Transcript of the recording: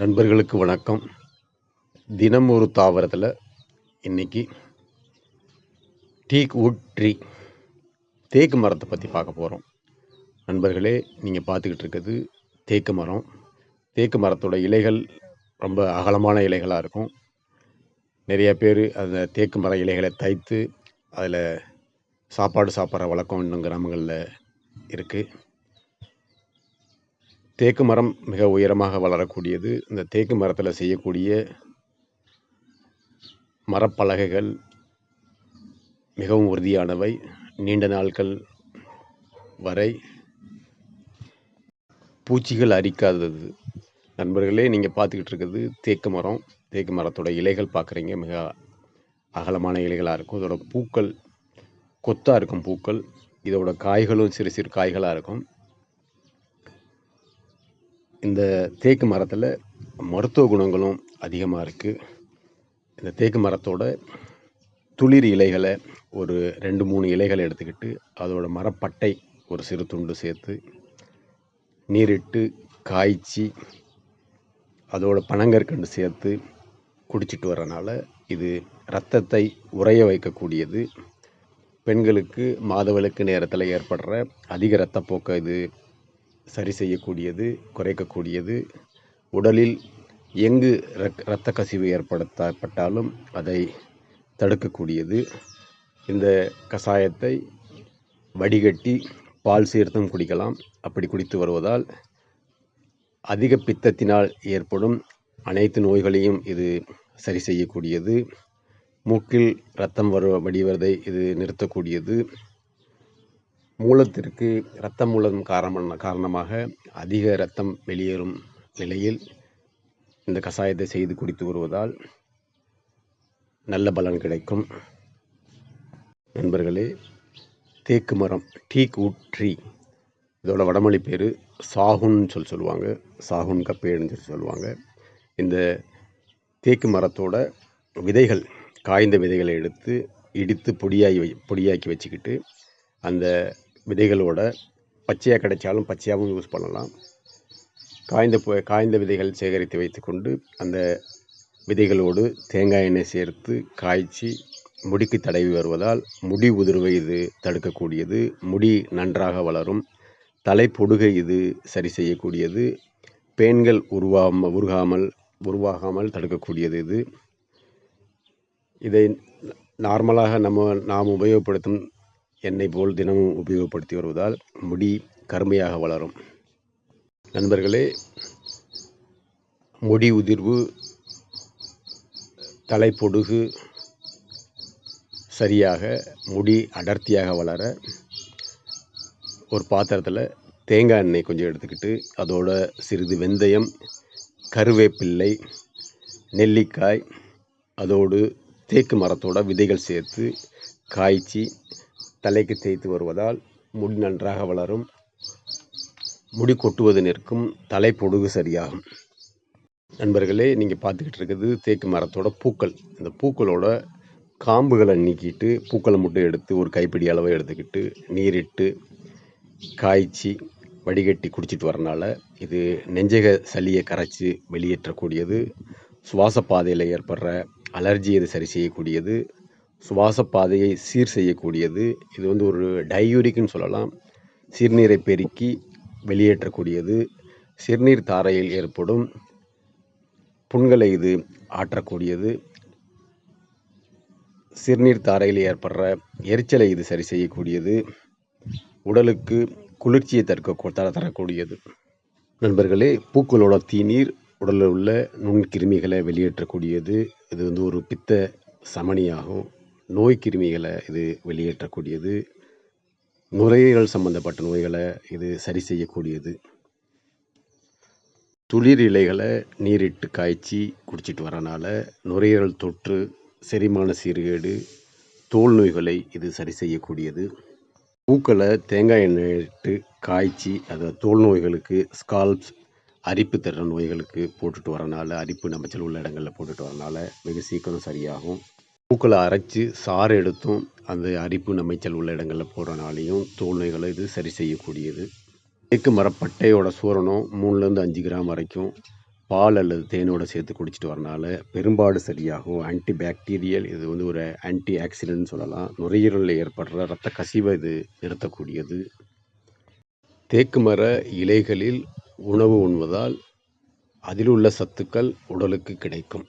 நண்பர்களுக்கு வணக்கம். தினம் ஒரு தாவரத்தில் இன்னைக்கு டீக் உட் ட்ரீ தேக்கு மரத்தை பற்றி பார்க்க போகிறோம் நண்பர்களே நீங்கள் பார்த்துக்கிட்டு இருக்கிறது தேக்கு மரம். தேக்கு மரத்தோட இலைகள் ரொம்ப அகலமான இலைகளாக இருக்கும். நிறைய பேர் அந்த தேக்கு மர இலைகளை தைத்து அதில் சாப்பாடு சாப்பிட்ற வழக்கம் இன்னும் கிராமங்களில் இருக்குது தேக்கு மரம் மிக உயரமாக வளரக்கூடியது. இந்த தேக்கு மரத்தில் செய்யக்கூடிய மரப்பலகைகள் மிகவும் உறுதியானவை. நீண்ட நாட்கள் வரை பூச்சிகள் அரிக்காதது. நண்பர்களே நீங்கள் பார்த்துக்கிட்டு இருக்கிறது தேக்கு மரம். தேக்கு மரத்தோட இலைகள் பார்க்குறீங்க. மிக அகலமான இலைகளாக இருக்கும். இதோட பூக்கள் கொத்தாக இருக்கும் பூக்கள். இதோட காய்களும் சிறு சிறு காய்களாக இருக்கும். இந்த தேக்கு மரத்தில் மருத்துவ குணங்களும் அதிகமாக இருக்குது இந்த தேக்கு மரத்தோட துளிர் இலைகளை ஒரு ரெண்டு மூணு இலைகளை எடுத்துக்கிட்டு அதோட மரப்பட்டை ஒரு சிறு துண்டு சேர்த்து நீரிட்டு காய்ச்சி அதோட பனங்கற்கண்டு சேர்த்து குடிச்சிட்டு வரனால இது ரத்தத்தை உறைய வைக்கக்கூடியது. பெண்களுக்கு மாதவிலக்கு நேரத்தில் ஏற்படுற அதிக இரத்தப்போக்கை இது சரி செய்யக்கூடியது குறைக்கக்கூடியது. உடலில் எங்கு ரக் இரத்த கசிவு ஏற்படுத்தப்பட்டாலும் அதை தடுக்கக்கூடியது. இந்த கஷாயத்தை வடிகட்டி பால் சேர்த்தும் குடிக்கலாம். அப்படி குடித்து வருவதால் அதிக பித்தத்தினால் ஏற்படும் அனைத்து நோய்களையும் இது சரி செய்யக்கூடியது. மூக்கில் ரத்தம் வரு வடிவதை இது நிறுத்தக்கூடியது. மூலத்திற்கு இரத்த மூலம் காரணம் காரணமாக அதிக இரத்தம் வெளியேறும் நிலையில் இந்த கஷாயத்தை செய்து குடித்து வருவதால் நல்ல பலன் கிடைக்கும். நண்பர்களே தேக்கு மரம் டீக் உட் ட்ரீ இதோட வடமொழி பேர் சாகுன்னு சொல்லி சொல்லுவாங்க. சாகுன் கப்பேன்னு சொல்லி சொல்லுவாங்க. இந்த தேக்கு மரத்தோட விதைகள் காய்ந்த விதைகளை எடுத்து இடித்து பொடியாகி வை பொடியாக்கி வச்சுக்கிட்டு அந்த விதைகளோட பச்சையாக கிடைச்சாலும் பச்சையாகவும் யூஸ் பண்ணலாம். காய்ந்த காய்ந்த விதைகள் சேகரித்து வைத்துக்கொண்டு அந்த விதைகளோடு தேங்காய் எண்ணெய் சேர்த்து காய்ச்சி முடிக்கு தடவி வருவதால் முடி உதிர்வை இது தடுக்கக்கூடியது. முடி நன்றாக வளரும். தலை பொடுகை இது சரி செய்யக்கூடியது. பேன்கள் உருவாம உருகாமல் உருவாகாமல் தடுக்கக்கூடியது இது. இதை நார்மலாக நம்ம நாம் உபயோகப்படுத்தும் எண்ணெய் போல் தினமும் உபயோகப்படுத்தி வருவதால் முடி கருமையாக வளரும். நண்பர்களே முடி உதிர்வு தலைப்பொடுகு சரியாக முடி அடர்த்தியாக வளர ஒரு பாத்திரத்தில் தேங்காய் எண்ணெய் கொஞ்சம் எடுத்துக்கிட்டு அதோட சிறிது வெந்தயம் கருவேப்பிள்ளை நெல்லிக்காய் அதோடு தேக்கு மரத்தோட விதைகள் சேர்த்து காய்ச்சி தலைக்கு தேய்த்து வருவதால் முடி நன்றாக வளரும். முடி கொட்டுவது நிற்கும். தலை பொடுகு சரியாகும். நண்பர்களே நீங்கள் பார்த்துக்கிட்டு இருக்கிறது தேக்கு மரத்தோட பூக்கள். இந்த பூக்களோட காம்புகளை நீக்கிட்டு பூக்களை மட்டும் எடுத்து ஒரு கைப்பிடி அளவை எடுத்துக்கிட்டு நீரிட்டு காய்ச்சி வடிகட்டி குடிச்சிட்டு வரனால இது நெஞ்சக சளியை கரைச்சி வெளியேற்றக்கூடியது. சுவாச பாதையில் ஏற்படுற அலர்ஜி இது சரி செய்யக்கூடியது. சுவாச பாதையை சீர் செய்யக்கூடியது. இது வந்து ஒரு டையூரிக்னு சொல்லலாம். சிறுநீரை பெருக்கி வெளியேற்றக்கூடியது. சிறுநீர் தாரையில் ஏற்படும் புண்களை இது ஆற்றக்கூடியது. சிறுநீர் தாரையில் ஏற்படுற எரிச்சலை இது சரி செய்யக்கூடியது. உடலுக்கு குளிர்ச்சியை தற்க தரக்கூடியது. நண்பர்களே பூக்களோட தீநீர் உடலில் உள்ள நுண்கிருமிகளை வெளியேற்றக்கூடியது. இது வந்து ஒரு பித்த சமணியாகும். நோய் கிருமிகளை இது வெளியேற்றக்கூடியது. நுரையீரல் சம்பந்தப்பட்ட நோய்களை இது சரி செய்யக்கூடியது. துளிர் இலைகளை நீரிட்டு காய்ச்சி குடிச்சிட்டு வரனால நுரையீரல் தொற்று செரிமான சீர்கேடு தோல் நோய்களை இது சரி செய்யக்கூடியது. பூக்களை தேங்காய் எண்ணெய் இட்டு காய்ச்சி அதை தோல் நோய்களுக்கு ஸ்கால்ப்ஸ் அரிப்பு தர நோய்களுக்கு போட்டுட்டு வரனால அரிப்பு நமைச்சல் உள்ள இடங்களில் போட்டுட்டு வரனால வெகு சீக்கிரம் சரியாகும். பூக்களை அரைச்சி சாறு எடுத்தும் அந்த அரிப்பு நமைச்சல் உள்ள இடங்களில் போடுறனாலையும் தோல்நோய்களை இது சரி செய்யக்கூடியது. தேக்கு மரப்பட்டையோட சூரணம் மூணுலேருந்து அஞ்சு கிராம் வரைக்கும் பால் அல்லது தேனோடு சேர்த்து குடிச்சிட்டு வரனால பெரும்பாடு சரியாகும். ஆன்டி பாக்டீரியல் இது வந்து ஒரு ஆன்டி ஆக்சிடென்ட்னு சொல்லலாம். நுரையீரலில் ஏற்படுற ரத்த கசிவை இது நிறுத்தக்கூடியது. தேக்கு மர இலைகளில் உணவு உண்பதால் அதில் உள்ள சத்துக்கள் உடலுக்கு கிடைக்கும்.